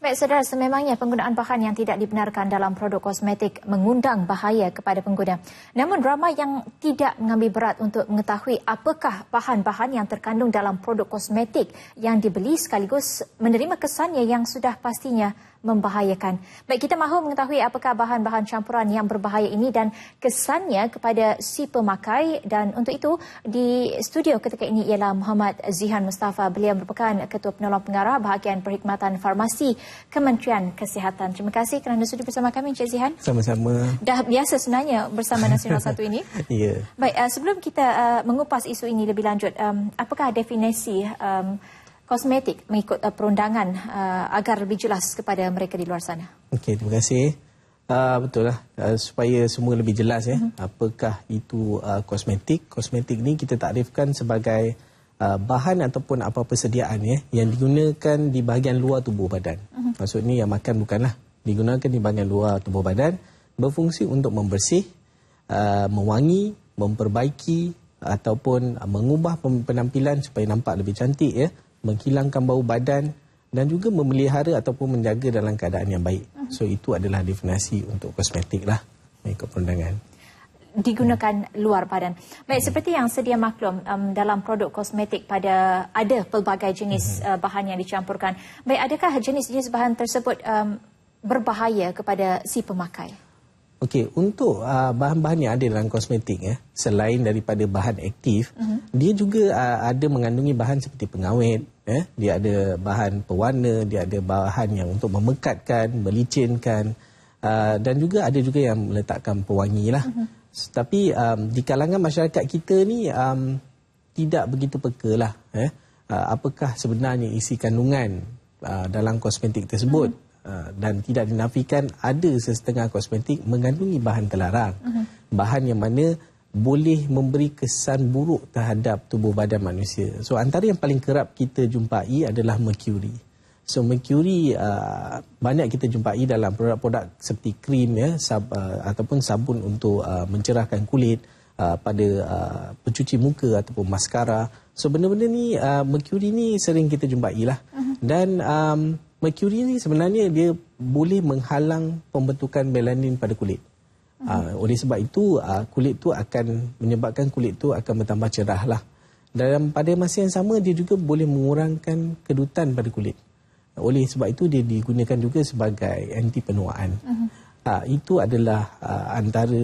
Baik, saudara, sememangnya penggunaan bahan yang tidak dibenarkan dalam produk kosmetik mengundang bahaya kepada pengguna. Namun, ramai yang tidak mengambil berat untuk mengetahui apakah bahan-bahan yang terkandung dalam produk kosmetik yang dibeli sekaligus menerima kesannya yang sudah pastinya membahayakan. Baik, kita mahu mengetahui apakah bahan-bahan campuran yang berbahaya ini dan kesannya kepada si pemakai dan untuk itu di studio ketika ini ialah Muhammad Zihan Mustafa. Beliau merupakan Ketua Penolong Pengarah Bahagian Perkhidmatan Farmasi Kementerian Kesihatan. Terima kasih kerana sudi bersama kami Encik Zihan. Sama-sama. Dah biasa sebenarnya bersama Nasional Satu ini. Ya. Yeah. Baik, uh, sebelum kita uh, mengupas isu ini lebih lanjut, um, apakah definisi um, kosmetik mengikut uh, perundangan uh, agar lebih jelas kepada mereka di luar sana. Okey, terima kasih. Uh, betul lah, uh, supaya semua lebih jelas ya, uh-huh. apakah itu uh, kosmetik. Kosmetik ni kita takrifkan sebagai uh, bahan ataupun apa persediaan ya, yang digunakan di bahagian luar tubuh badan. Uh-huh. Maksudnya yang makan bukanlah, digunakan di bahagian luar tubuh badan, berfungsi untuk membersih, uh, mewangi, memperbaiki ataupun uh, mengubah penampilan supaya nampak lebih cantik ya menghilangkan bau badan dan juga memelihara ataupun menjaga dalam keadaan yang baik. Mhm. So itu adalah definisi untuk kosmetik lah mengikut perundangan. Digunakan luar badan. Baik, hmm. seperti yang sedia maklum um, dalam produk kosmetik pada ada pelbagai jenis hmm. uh, bahan yang dicampurkan. Baik, adakah jenis-jenis bahan tersebut um, berbahaya kepada si pemakai? Okey, untuk uh, bahan-bahan yang ada dalam kosmetik ya, selain daripada bahan aktif, uh-huh. dia juga uh, ada mengandungi bahan seperti pengawet, ya. Dia ada bahan pewarna, dia ada bahan yang untuk memekatkan, melicinkan uh, dan juga ada juga yang meletakkan pewangi lah. Uh-huh. Tapi um, di kalangan masyarakat kita ni um, tidak begitu peka lah, ya. Uh, apakah sebenarnya isi kandungan uh, dalam kosmetik tersebut? Uh-huh. Ah, dan tidak dinafikan ada sesetengah kosmetik mengandungi bahan terlarang. Uh-huh. Bahan yang mana boleh memberi kesan buruk terhadap tubuh badan manusia. So antara yang paling kerap kita jumpai adalah mercury. So mercury uh, banyak kita jumpai dalam produk-produk seperti krim ya sab, uh, ataupun sabun untuk uh, mencerahkan kulit uh, pada uh, pencuci muka ataupun maskara. So benda-benda ni uh, mercury ni sering kita jumpai lah. Uh-huh. Dan um, mercury ni sebenarnya dia boleh menghalang pembentukan melanin pada kulit. Hmm. Uh, oleh sebab itu uh, kulit tu akan menyebabkan kulit tu akan bertambah cerah lah. Dan pada masa yang sama dia juga boleh mengurangkan kedutan pada kulit. Oleh sebab itu dia digunakan juga sebagai anti penuaan. Hmm. Uh, itu adalah uh, antara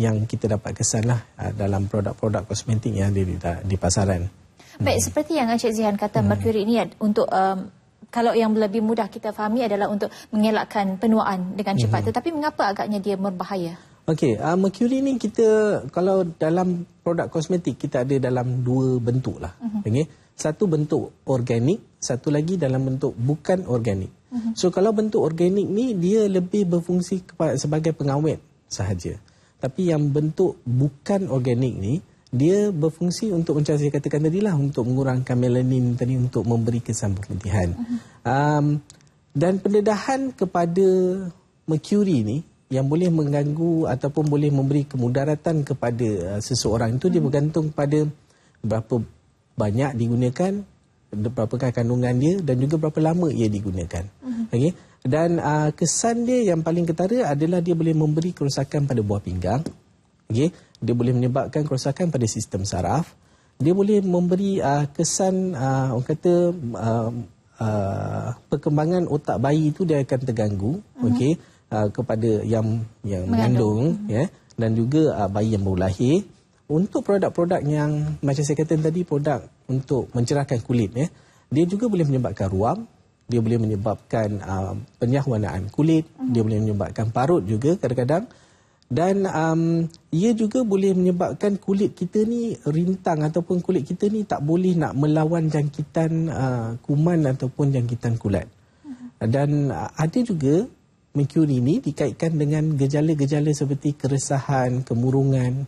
yang kita dapat kesan lah uh, dalam produk-produk kosmetik yang ada di, di pasaran. Baik, hmm. seperti yang Encik Zihan kata, hmm. mercury ini untuk um, kalau yang lebih mudah kita fahami adalah untuk mengelakkan penuaan dengan cepat. Mm-hmm. Tetapi mengapa agaknya dia berbahaya? Okey, uh, mercury ni kita kalau dalam produk kosmetik kita ada dalam dua bentuk lah. Mm-hmm. Okay? Satu bentuk organik, satu lagi dalam bentuk bukan organik. Mm-hmm. So kalau bentuk organik ni dia lebih berfungsi sebagai pengawet sahaja. Tapi yang bentuk bukan organik ni dia berfungsi untuk macam saya katakan tadi lah untuk mengurangkan melanin tadi untuk memberi kesan keputihan. Uh-huh. Um, dan pendedahan kepada mercury ni yang boleh mengganggu ataupun boleh memberi kemudaratan kepada uh, seseorang itu dia mhm. bergantung pada berapa banyak digunakan, berapa kandungan dia dan juga berapa lama ia digunakan. Uh-huh. Okey. Dan uh, kesan dia yang paling ketara adalah dia boleh memberi kerosakan pada buah pinggang. Okay? Dia boleh menyebabkan kerosakan pada sistem saraf. Dia boleh memberi uh, kesan, uh, orang kata, uh, uh, perkembangan otak bayi itu dia akan terganggu uh-huh. okay? uh, kepada yang yang mengandung, mengandung uh-huh. ya? dan juga uh, bayi yang baru lahir. Untuk produk-produk yang, macam saya kata tadi, produk untuk mencerahkan kulit, ya? dia juga boleh menyebabkan ruam, dia boleh menyebabkan uh, penyahwanaan kulit, uh-huh. dia boleh menyebabkan parut juga kadang-kadang dan um, ia juga boleh menyebabkan kulit kita ni rintang ataupun kulit kita ni tak boleh nak melawan jangkitan uh, kuman ataupun jangkitan kulat. Uh-huh. Dan uh, ada juga mercury ni dikaitkan dengan gejala-gejala seperti keresahan, kemurungan.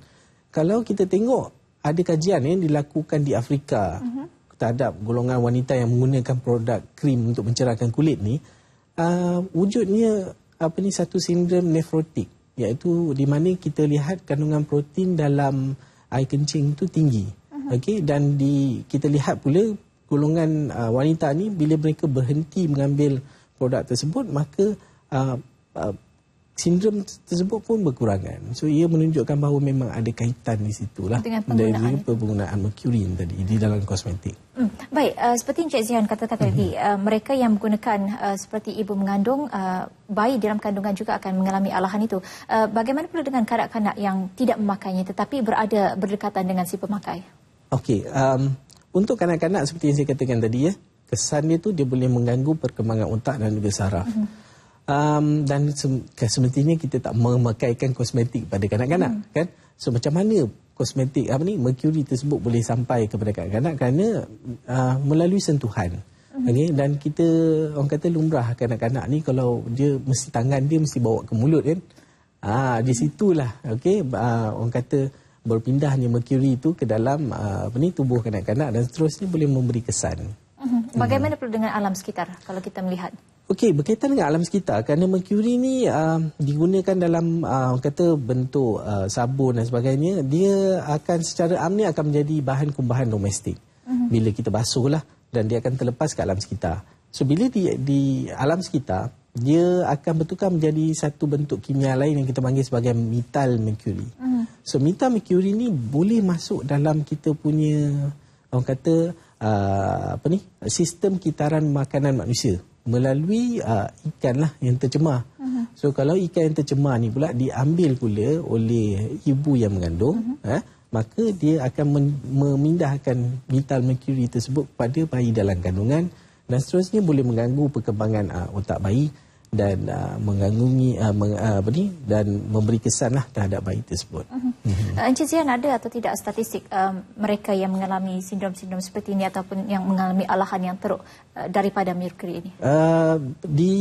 Kalau kita tengok ada kajian yang dilakukan di Afrika uh-huh. terhadap golongan wanita yang menggunakan produk krim untuk mencerahkan kulit ni, uh, wujudnya apa ni satu sindrom nefrotik iaitu di mana kita lihat kandungan protein dalam air kencing itu tinggi. Uh-huh. Okey dan di kita lihat pula golongan uh, wanita ni bila mereka berhenti mengambil produk tersebut maka uh, uh, sindrom tersebut pun berkurangan. So ia menunjukkan bahawa memang ada kaitan di situ lah dengan penggunaan, penggunaan merkuri tadi di dalam kosmetik. Hmm. Baik, uh, seperti Encik Zian katakan hmm. tadi, uh, mereka yang menggunakan uh, seperti ibu mengandung, uh, bayi dalam kandungan juga akan mengalami alahan itu. Uh, bagaimana pula dengan kanak-kanak yang tidak memakainya tetapi berada berdekatan dengan si pemakai? Okey, um, untuk kanak-kanak seperti yang saya katakan tadi ya, kesan dia tu dia boleh mengganggu perkembangan otak dan juga saraf. Hmm um, dan semestinya kita tak memakaikan kosmetik pada kanak-kanak hmm. kan so macam mana kosmetik apa ni mercury tersebut boleh sampai kepada kanak-kanak kerana uh, melalui sentuhan hmm. okay? dan kita orang kata lumrah kanak-kanak ni kalau dia mesti tangan dia mesti bawa ke mulut kan ah di situlah okey uh, orang kata berpindahnya mercury itu ke dalam uh, apa ni tubuh kanak-kanak dan seterusnya boleh memberi kesan hmm. bagaimana hmm. dengan alam sekitar kalau kita melihat Okey, berkaitan dengan alam sekitar, kerana merkuri ni uh, digunakan dalam uh, kata bentuk uh, sabun dan sebagainya, dia akan secara amni akan menjadi bahan kumbahan domestik. Uh-huh. Bila kita basuh lah dan dia akan terlepas ke alam sekitar. So bila di, di alam sekitar, dia akan bertukar menjadi satu bentuk kimia lain yang kita panggil sebagai metal merkuri. Uh-huh. So metal merkuri ni boleh masuk dalam kita punya orang kata uh, apa ni sistem kitaran makanan manusia melalui uh, ikan lah yang tercemar. Uh-huh. So kalau ikan yang tercemar ni pula diambil pula oleh ibu yang mengandung, uh-huh. eh, maka dia akan memindahkan metal mercury tersebut kepada bayi dalam kandungan dan seterusnya boleh mengganggu perkembangan uh, otak bayi dan uh, mengganggu uh, meng, uh, apa ni dan memberi kesan lah terhadap bayi tersebut. Uh-huh. Uh-huh. Encik Zian ada atau tidak statistik uh, mereka yang mengalami sindrom-sindrom seperti ini ataupun yang mengalami alahan yang teruk uh, daripada merkuri ini? Uh, di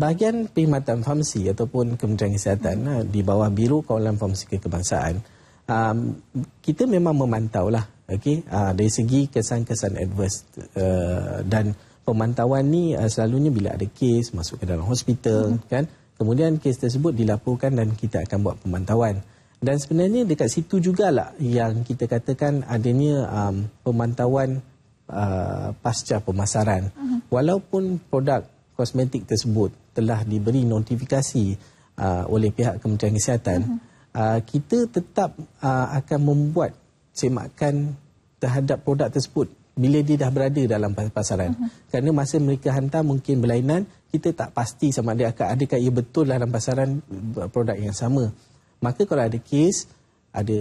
bahagian perkhidmatan farmasi ataupun Kementerian Kesihatan uh-huh. uh, di bawah Biro Kawalan Farmasi Kebangsaan um, kita memang memantau lah okay, uh, dari segi kesan-kesan adverse uh, dan pemantauan ni uh, selalunya bila ada kes masuk ke dalam hospital hmm. kan kemudian kes tersebut dilaporkan dan kita akan buat pemantauan dan sebenarnya dekat situ jugalah yang kita katakan adanya um, pemantauan uh, pasca pemasaran hmm. walaupun produk kosmetik tersebut telah diberi notifikasi uh, oleh pihak Kementerian Kesihatan hmm. uh, kita tetap uh, akan membuat semakan terhadap produk tersebut bila dia dah berada dalam pasaran. Uh-huh. Kerana masa mereka hantar mungkin berlainan, kita tak pasti sama ada adakah ia betul dalam pasaran produk yang sama. Maka kalau ada kes, ada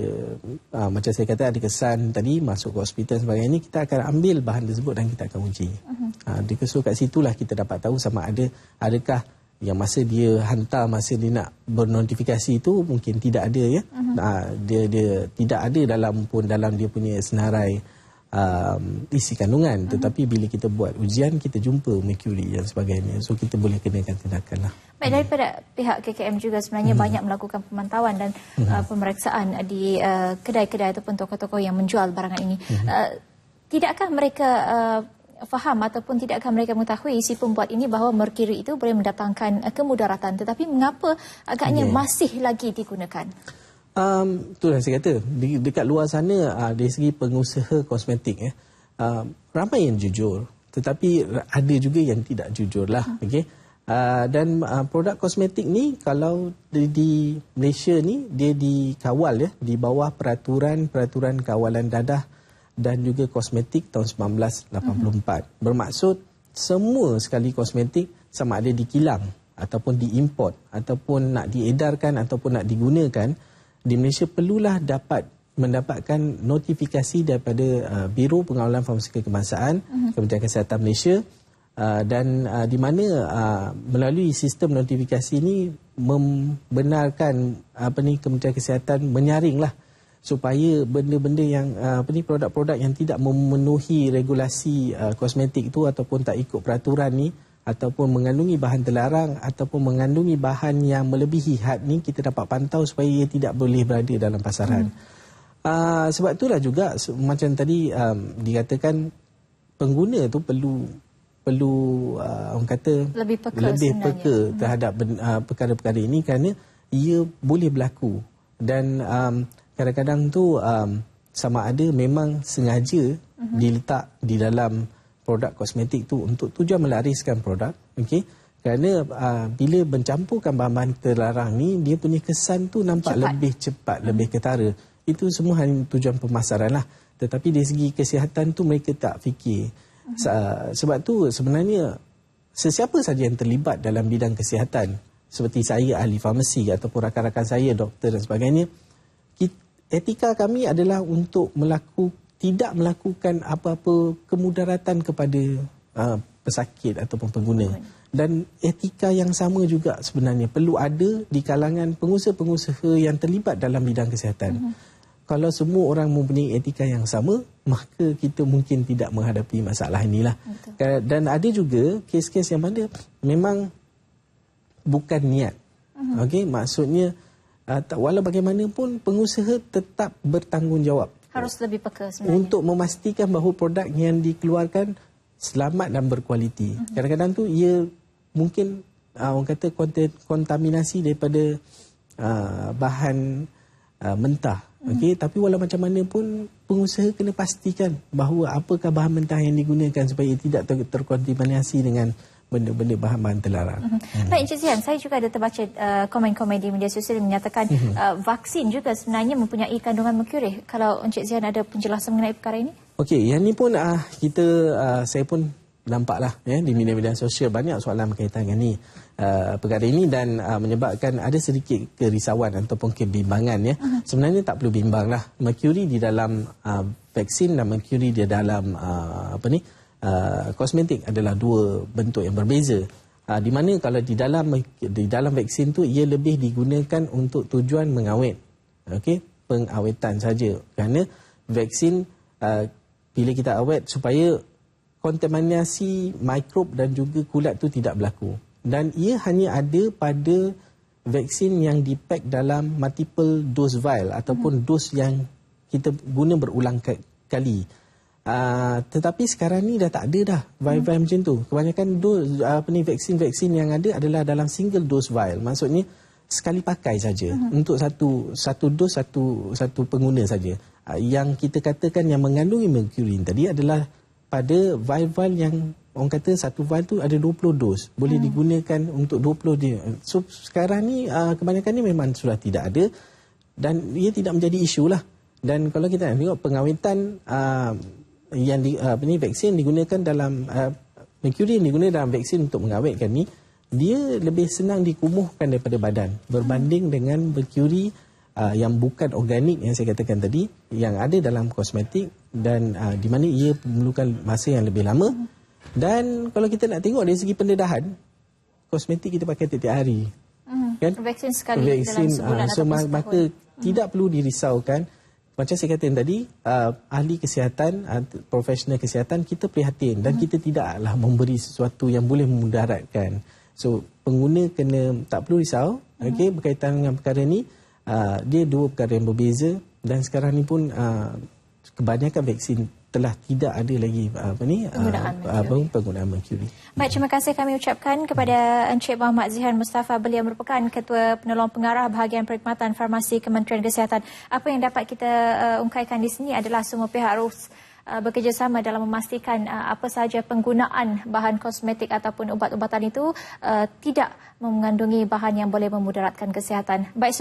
uh, macam saya kata ada kesan tadi masuk ke hospital sebagainya, kita akan ambil bahan tersebut dan kita akan uji. Uh-huh. Uh, di so kat situlah kita dapat tahu sama ada adakah yang masa dia hantar masa dia nak bernotifikasi itu mungkin tidak ada ya. Uh-huh. Uh, dia dia tidak ada dalam pun dalam dia punya senarai um, isi kandungan uh-huh. tetapi bila kita buat ujian kita jumpa mercury dan sebagainya so kita boleh kenakan tindakan lah. Baik daripada pihak KKM juga sebenarnya hmm. banyak melakukan pemantauan dan hmm. uh, pemeriksaan di uh, kedai-kedai ataupun toko-toko yang menjual barangan ini. Hmm. Uh, tidakkah mereka uh, faham ataupun tidakkah mereka mengetahui si pembuat ini bahawa mercury itu boleh mendatangkan uh, kemudaratan tetapi mengapa agaknya yeah. masih lagi digunakan? Um, itulah saya kata di, dekat luar sana uh, dari segi pengusaha kosmetik ya, uh, ramai yang jujur tetapi ada juga yang tidak jujur lah hmm. okay? uh, dan uh, produk kosmetik ni kalau di, di Malaysia ni dia dikawal ya di bawah peraturan-peraturan kawalan dadah dan juga kosmetik tahun 1984 hmm. bermaksud semua sekali kosmetik sama ada dikilang ataupun diimport ataupun nak diedarkan ataupun nak digunakan di Malaysia perlulah dapat mendapatkan notifikasi daripada uh, Biro Pengawalan Farmasi Kebangsaan uh-huh. Kementerian Kesihatan Malaysia uh, dan uh, di mana uh, melalui sistem notifikasi ini membenarkan apa ni Kementerian Kesihatan menyaringlah supaya benda-benda yang uh, apa ni produk-produk yang tidak memenuhi regulasi uh, kosmetik itu ataupun tak ikut peraturan ni ataupun mengandungi bahan terlarang ataupun mengandungi bahan yang melebihi had ni kita dapat pantau supaya ia tidak boleh berada dalam pasaran. Hmm. Uh, sebab itulah juga macam tadi um, dikatakan pengguna tu perlu perlu uh, orang kata lebih peka, lebih peka hmm. terhadap uh, perkara-perkara ini kerana ia boleh berlaku dan um, kadang-kadang tu um, sama ada memang sengaja hmm. diletak di dalam produk kosmetik tu untuk tujuan melariskan produk okey kerana uh, bila mencampurkan bahan-bahan terlarang ni dia punya kesan tu nampak Cepat. lebih cepat hmm. lebih ketara itu semua hanya tujuan pemasaran lah tetapi dari segi kesihatan tu mereka tak fikir hmm. sebab tu sebenarnya sesiapa saja yang terlibat dalam bidang kesihatan seperti saya ahli farmasi ataupun rakan-rakan saya doktor dan sebagainya etika kami adalah untuk melaku, tidak melakukan apa-apa kemudaratan kepada uh, pesakit ataupun pengguna. Dan etika yang sama juga sebenarnya perlu ada di kalangan pengusaha-pengusaha yang terlibat dalam bidang kesihatan. Mm-hmm. Kalau semua orang mempunyai etika yang sama, maka kita mungkin tidak menghadapi masalah inilah. Betul. Dan ada juga kes-kes yang mana memang bukan niat. Mm-hmm. Okey, maksudnya uh, walau bagaimanapun pengusaha tetap bertanggungjawab harus lebih peka sebenarnya untuk memastikan bahawa produk yang dikeluarkan selamat dan berkualiti. Uh-huh. Kadang-kadang tu ia mungkin uh, orang kata kontaminasi daripada uh, bahan uh, mentah. Uh-huh. Okey, tapi walau macam mana pun pengusaha kena pastikan bahawa apakah bahan mentah yang digunakan supaya tidak ter- terkontaminasi dengan benda-benda bahan-bahan terlarang. Uh-huh. Hmm. Baik Encik Zian, saya juga ada terbaca uh, komen-komen di media sosial yang menyatakan uh-huh. uh, vaksin juga sebenarnya mempunyai kandungan merkuri. Kalau Encik Zian ada penjelasan mengenai perkara ini? Okey, yang ini pun uh, kita uh, saya pun nampaklah ya di media-media sosial banyak soalan berkaitan dengan ni uh, perkara ini dan uh, menyebabkan ada sedikit kerisauan ataupun kebimbangan ya. Uh-huh. Sebenarnya tak perlu bimbanglah. Merkuri di dalam uh, vaksin dan merkuri di dalam uh, apa ni? Uh, kosmetik adalah dua bentuk yang berbeza. Uh, di mana kalau di dalam di dalam vaksin tu ia lebih digunakan untuk tujuan mengawet. Okey, pengawetan saja. Kerana vaksin uh, bila kita awet supaya kontaminasi mikrob dan juga kulat tu tidak berlaku. Dan ia hanya ada pada vaksin yang dipack dalam multiple dose vial ataupun hmm. dos yang kita guna berulang kali. Uh, tetapi sekarang ni dah tak ada dah vial-vial hmm. macam tu. Kebanyakan dos apa ni vaksin-vaksin yang ada adalah dalam single dose vial. Maksudnya sekali pakai saja hmm. untuk satu satu dos satu satu pengguna saja. Uh, yang kita katakan yang mengandungi merkuri tadi adalah pada vial-vial yang orang kata satu vial tu ada 20 dos. Boleh hmm. digunakan untuk 20 dia. So sekarang ni uh, kebanyakan ni memang sudah tidak ada dan ia tidak menjadi isu lah. Dan kalau kita tengok pengawetan uh, yang di, uh, ni vaksin digunakan dalam uh, merkuri yang digunakan dalam vaksin untuk mengawetkan ni dia lebih senang dikumuhkan daripada badan berbanding dengan merkuri uh, yang bukan organik yang saya katakan tadi yang ada dalam kosmetik dan uh, di mana ia memerlukan masa yang lebih lama dan kalau kita nak tengok dari segi pendedahan kosmetik kita pakai tiap-tiap hari hmm. kan vaksin sekali vaksin, dalam sebulan uh, so maka hmm. tidak perlu dirisaukan macam saya katakan tadi, uh, ahli kesihatan, uh, profesional kesihatan, kita prihatin dan hmm. kita tidaklah memberi sesuatu yang boleh memudaratkan. So, pengguna kena tak perlu risau hmm. okay, berkaitan dengan perkara ini. Uh, dia dua perkara yang berbeza dan sekarang ni pun uh, kebanyakan vaksin telah tidak ada lagi apa ni penggunaan uh, mercury. penggunaan mercury. Baik, terima kasih kami ucapkan kepada Encik Muhammad Zihan Mustafa beliau merupakan Ketua Penolong Pengarah Bahagian Perkhidmatan Farmasi Kementerian Kesihatan. Apa yang dapat kita uh, ungkaikan di sini adalah semua pihak harus uh, bekerjasama dalam memastikan uh, apa sahaja penggunaan bahan kosmetik ataupun ubat-ubatan itu uh, tidak mengandungi bahan yang boleh memudaratkan kesihatan. Baik